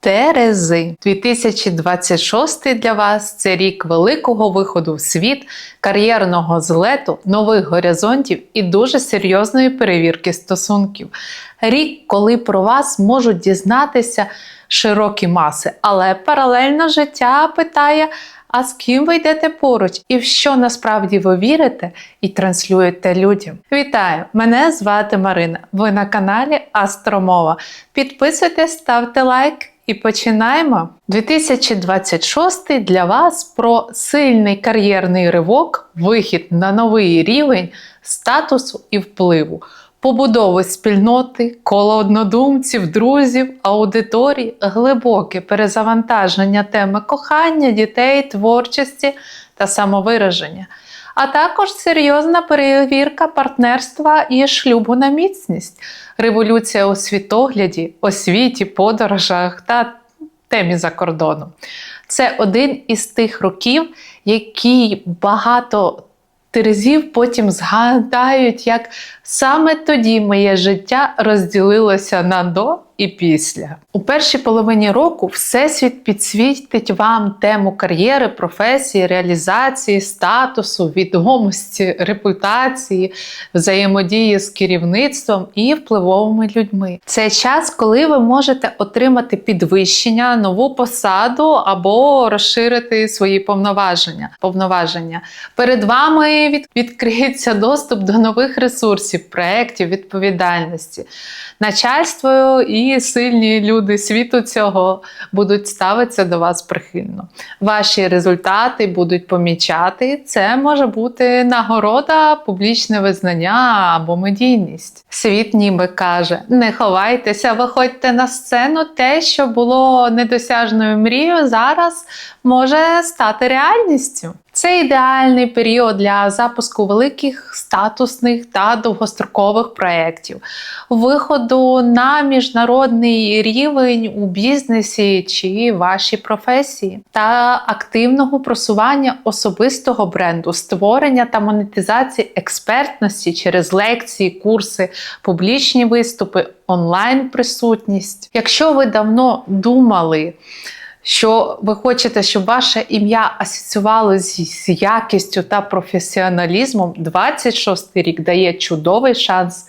Терези 2026 для вас це рік великого виходу в світ, кар'єрного злету, нових горизонтів і дуже серйозної перевірки стосунків. Рік, коли про вас можуть дізнатися широкі маси, але паралельно життя питає. А з ким ви йдете поруч, і в що насправді ви вірите і транслюєте людям? Вітаю! Мене звати Марина. Ви на каналі Астромова. Підписуйтесь, ставте лайк і починаємо. 2026 для вас про сильний кар'єрний ривок, вихід на новий рівень статусу і впливу. Побудови спільноти, коло однодумців, друзів, аудиторій, глибоке перезавантаження теми кохання, дітей, творчості та самовираження, а також серйозна перевірка партнерства і шлюбу на міцність, революція у світогляді, освіті, подорожах та темі за кордоном. Це один із тих років, який багато Терезів потім згадають, як саме тоді моє життя розділилося на до і після. У першій половині року Всесвіт підсвітить вам тему кар'єри, професії, реалізації, статусу, відомості, репутації, взаємодії з керівництвом і впливовими людьми. Це час, коли ви можете отримати підвищення, нову посаду або розширити свої повноваження. повноваження. Перед вами від, відкриється доступ до нових ресурсів, проєктів, відповідальності. Начальство і сильні люди світу цього будуть ставитися до вас прихильно. Ваші результати будуть помічати. Це може бути нагорода, публічне визнання або медійність. Світ ніби каже: не ховайтеся, виходьте на сцену. Те, що було недосяжною мрією, зараз може стати реальністю. Це ідеальний період для запуску великих статусних та довгострокових проєктів, виходу на міжнародний рівень у бізнесі чи вашій професії, та активного просування особистого бренду, створення та монетизації експертності через лекції, курси, публічні виступи, онлайн присутність. Якщо ви давно думали, що ви хочете, щоб ваше ім'я асоціювалося з якістю та професіоналізмом, 26 рік дає чудовий шанс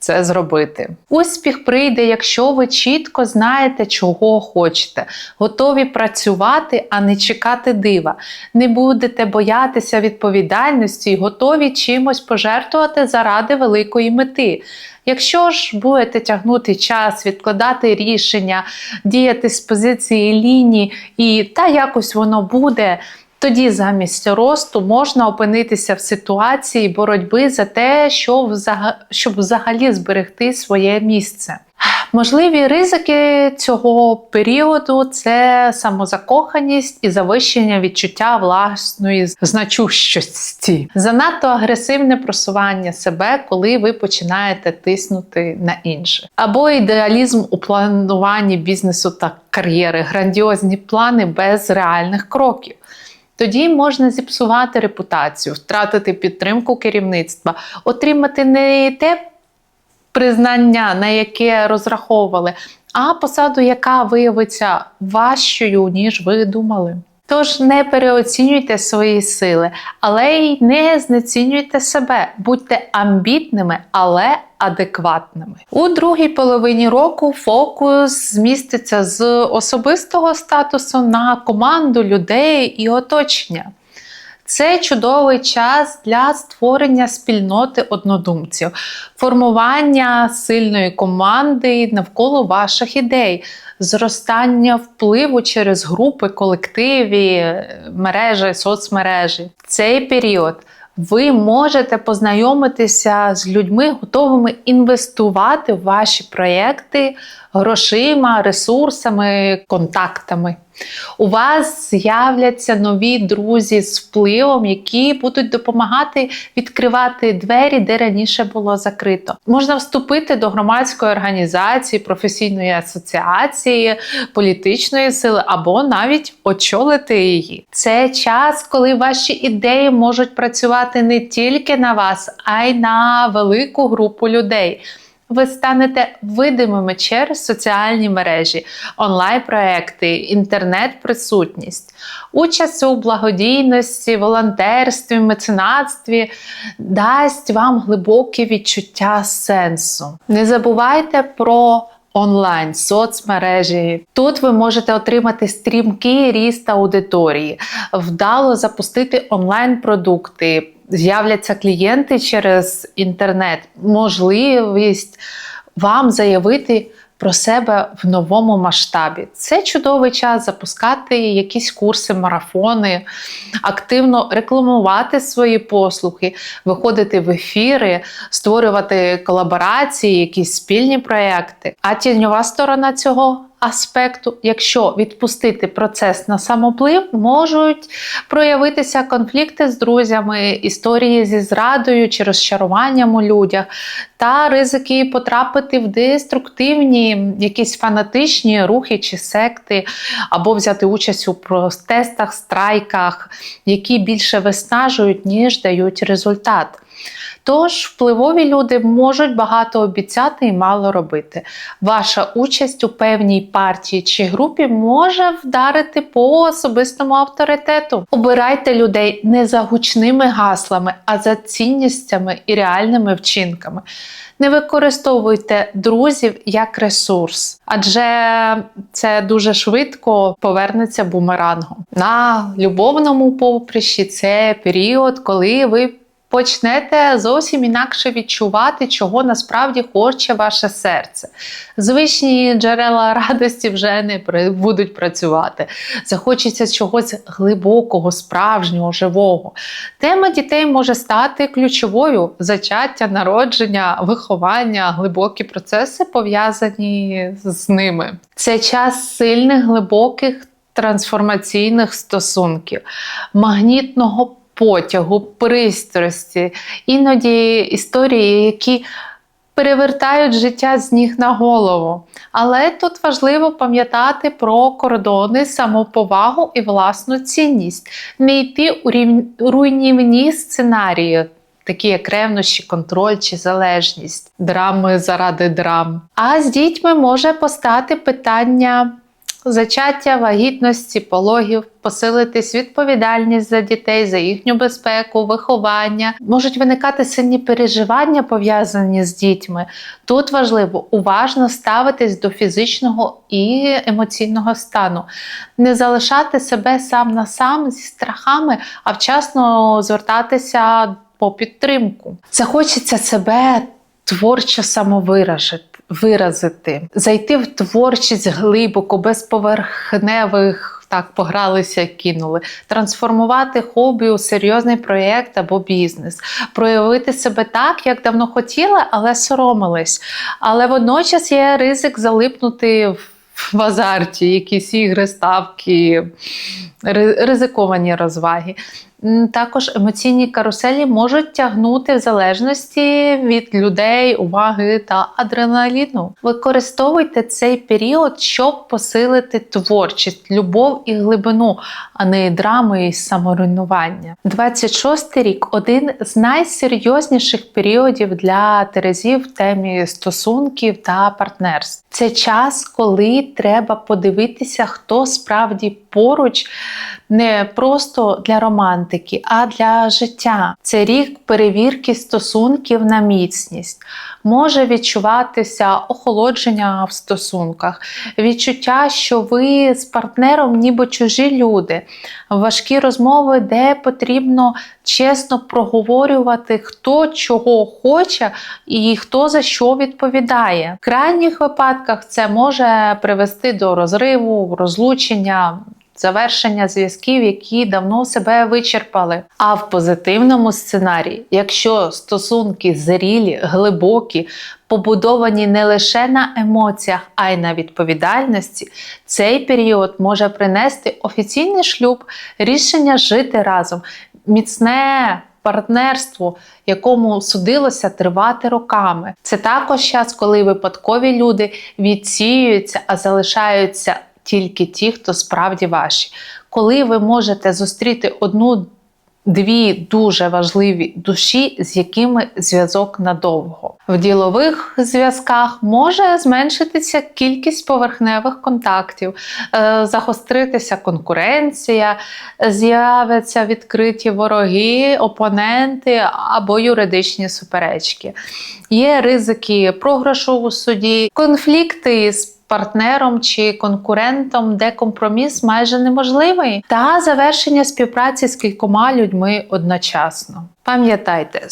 це зробити. Успіх прийде, якщо ви чітко знаєте, чого хочете, готові працювати, а не чекати дива. Не будете боятися відповідальності готові чимось пожертвувати заради великої мети. Якщо ж будете тягнути час, відкладати рішення, діяти з позиції лінії, і та якось воно буде. Тоді замість росту можна опинитися в ситуації боротьби за те, щоб взагалі зберегти своє місце. Можливі ризики цього періоду це самозакоханість і завищення відчуття власної значущості, занадто агресивне просування себе, коли ви починаєте тиснути на інших, або ідеалізм у плануванні бізнесу та кар'єри, грандіозні плани без реальних кроків. Тоді можна зіпсувати репутацію, втратити підтримку керівництва, отримати не те признання, на яке розраховували, а посаду, яка виявиться важчою, ніж ви думали. Тож не переоцінюйте свої сили, але й не знецінюйте себе, будьте амбітними, але адекватними. У другій половині року фокус зміститься з особистого статусу на команду людей і оточення. Це чудовий час для створення спільноти однодумців, формування сильної команди навколо ваших ідей, зростання впливу через групи, колективі, мережі, соцмережі. Цей період ви можете познайомитися з людьми, готовими інвестувати в ваші проєкти грошима, ресурсами, контактами. У вас з'являться нові друзі з впливом, які будуть допомагати відкривати двері, де раніше було закрито. Можна вступити до громадської організації, професійної асоціації, політичної сили або навіть очолити її. Це час, коли ваші ідеї можуть працювати не тільки на вас, а й на велику групу людей. Ви станете видимими через соціальні мережі, онлайн-проекти, інтернет-присутність, участь у благодійності, волонтерстві, меценатстві дасть вам глибоке відчуття сенсу. Не забувайте про онлайн соцмережі. Тут ви можете отримати стрімкий ріст аудиторії, вдало запустити онлайн-продукти. З'являться клієнти через інтернет, можливість вам заявити про себе в новому масштабі. Це чудовий час запускати якісь курси, марафони, активно рекламувати свої послуги, виходити в ефіри, створювати колаборації, якісь спільні проекти. А тіньова сторона цього. Аспекту, якщо відпустити процес на самоплив, можуть проявитися конфлікти з друзями, історії зі зрадою чи розчаруванням у людях, та ризики потрапити в деструктивні, якісь фанатичні рухи чи секти, або взяти участь у протестах, страйках, які більше виснажують, ніж дають результат. Тож впливові люди можуть багато обіцяти і мало робити. Ваша участь у певній партії чи групі може вдарити по особистому авторитету. Обирайте людей не за гучними гаслами, а за цінностями і реальними вчинками. Не використовуйте друзів як ресурс, адже це дуже швидко повернеться бумерангом. На любовному поприщі це період, коли ви почнете зовсім інакше відчувати, чого насправді хоче ваше серце. Звичні джерела радості вже не будуть працювати. Захочеться чогось глибокого, справжнього, живого. Тема дітей може стати ключовою зачаття, народження, виховання, глибокі процеси пов'язані з ними. Це час сильних, глибоких. Трансформаційних стосунків, магнітного потягу, пристрасті, іноді історії, які перевертають життя з ніг на голову. Але тут важливо пам'ятати про кордони, самоповагу і власну цінність, не йти у руйнівні сценарії. Такі як ревнощі, контроль чи залежність, драми заради драм. А з дітьми може постати питання Зачаття вагітності, пологів, посилитись відповідальність за дітей, за їхню безпеку, виховання, можуть виникати сильні переживання, пов'язані з дітьми. Тут важливо уважно ставитись до фізичного і емоційного стану, не залишати себе сам на сам зі страхами, а вчасно звертатися по підтримку. Захочеться себе творчо самовиражити виразити, зайти в творчість глибоко, без поверхневих. Так, погралися, кинули, трансформувати хобі у серйозний проєкт або бізнес, проявити себе так, як давно хотіли, але соромились. Але водночас є ризик залипнути в азарті, якісь ігри, ставки, ризиковані розваги. Також емоційні каруселі можуть тягнути в залежності від людей, уваги та адреналіну. Використовуйте цей період, щоб посилити творчість, любов і глибину, а не драми і саморуйнування. 26 рік один з найсерйозніших періодів для Терезів в темі стосунків та партнерств. Це час, коли треба подивитися, хто справді поруч не просто для романтики, а для життя. Це рік перевірки стосунків на міцність. Може відчуватися охолодження в стосунках, відчуття, що ви з партнером ніби чужі люди, важкі розмови, де потрібно чесно проговорювати, хто чого хоче і хто за що відповідає. В крайніх випадках це може привести до розриву, розлучення завершення зв'язків, які давно себе вичерпали. А в позитивному сценарії, якщо стосунки зрілі, глибокі, побудовані не лише на емоціях, а й на відповідальності, цей період може принести офіційний шлюб, рішення жити разом, міцне. Партнерство, якому судилося тривати роками, це також час, коли випадкові люди відсіюються, а залишаються тільки ті, хто справді ваші. Коли ви можете зустріти одну дві дуже важливі душі, з якими зв'язок надовго. В ділових зв'язках може зменшитися кількість поверхневих контактів, е, загостритися конкуренція, з'являться відкриті вороги, опоненти або юридичні суперечки. Є ризики програшу у суді, конфлікти з партнером чи конкурентом, де компроміс майже неможливий, та завершення співпраці з кількома людьми одночасно. Пам'ятайте,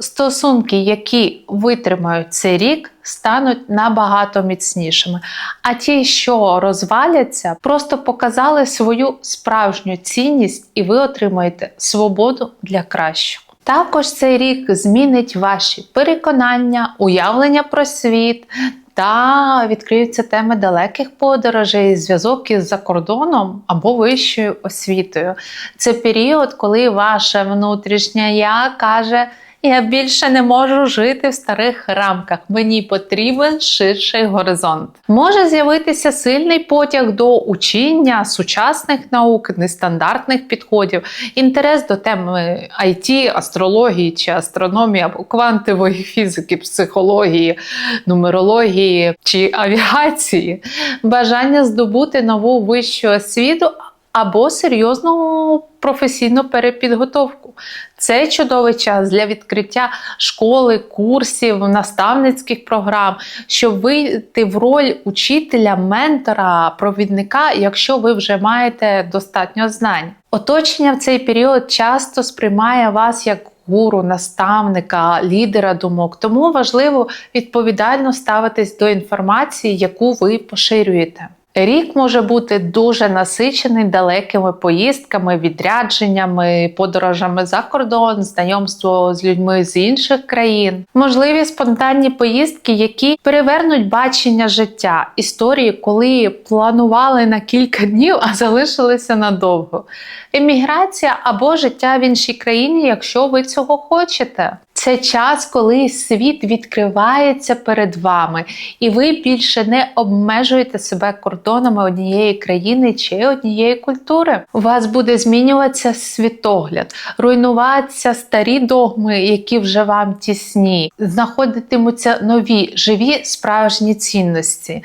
стосунки, які витримають цей рік, стануть набагато міцнішими. А ті, що розваляться, просто показали свою справжню цінність, і ви отримаєте свободу для кращого. Також цей рік змінить ваші переконання, уявлення про світ. Та відкриються теми далеких подорожей, зв'язок із за кордоном або вищою освітою. Це період, коли ваше внутрішнє я каже: я більше не можу жити в старих рамках. Мені потрібен ширший горизонт. Може з'явитися сильний потяг до учіння сучасних наук, нестандартних підходів, інтерес до теми IT, астрології чи астрономії або квантової фізики, психології, нумерології чи авіації, бажання здобути нову вищу освіту або серйозну професійну перепідготовку. Це чудовий час для відкриття школи, курсів, наставницьких програм, щоб вийти в роль учителя, ментора, провідника, якщо ви вже маєте достатньо знань. Оточення в цей період часто сприймає вас як гуру, наставника, лідера думок, тому важливо відповідально ставитись до інформації, яку ви поширюєте. Рік може бути дуже насичений далекими поїздками, відрядженнями, подорожами за кордон, знайомство з людьми з інших країн, можливі спонтанні поїздки, які перевернуть бачення життя, історії, коли планували на кілька днів, а залишилися надовго. Еміграція або життя в іншій країні, якщо ви цього хочете. Це час, коли світ відкривається перед вами, і ви більше не обмежуєте себе кордонами однієї країни чи однієї культури. У вас буде змінюватися світогляд, руйнуватися старі догми, які вже вам тісні, знаходитимуться нові, живі справжні цінності.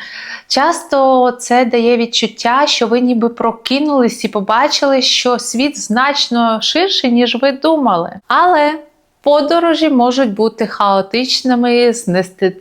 Часто це дає відчуття, що ви ніби прокинулись і побачили, що світ значно ширший, ніж ви думали. Але Подорожі можуть бути хаотичними з нести-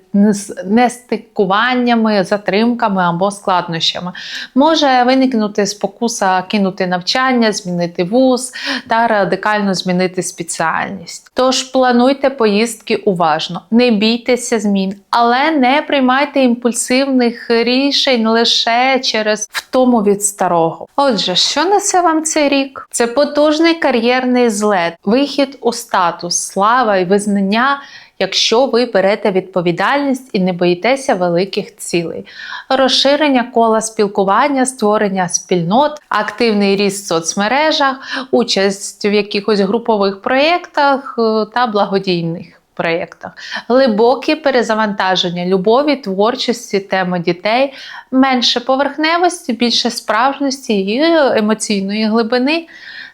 нестикуваннями, затримками або складнощами. Може виникнути спокуса кинути навчання, змінити вуз та радикально змінити спеціальність. Тож плануйте поїздки уважно, не бійтеся змін, але не приймайте імпульсивних рішень лише через втому від старого. Отже, що несе вам цей рік? Це потужний кар'єрний злет, вихід у статус, слава і визнання. Якщо ви берете відповідальність і не боїтеся великих цілей, розширення кола спілкування, створення спільнот, активний ріст в соцмережах, участь в якихось групових проєктах е, та благодійних проєктах, глибокі перезавантаження любові, творчості, теми дітей, менше поверхневості, більше справжності і емоційної глибини.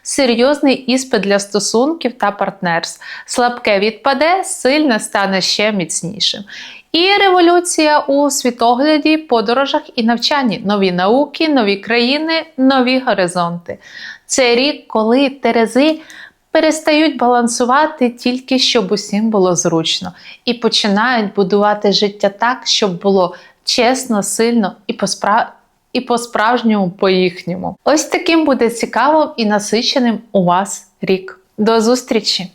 Серйозний іспит для стосунків та партнерств. Слабке відпаде, сильне стане ще міцнішим. І революція у світогляді, подорожах і навчанні. Нові науки, нові країни, нові горизонти. Це рік, коли Терези перестають балансувати тільки щоб усім було зручно, і починають будувати життя так, щоб було чесно, сильно і по-справ- і по-справжньому по-їхньому. Ось таким буде цікавим і насиченим у вас рік. До зустрічі!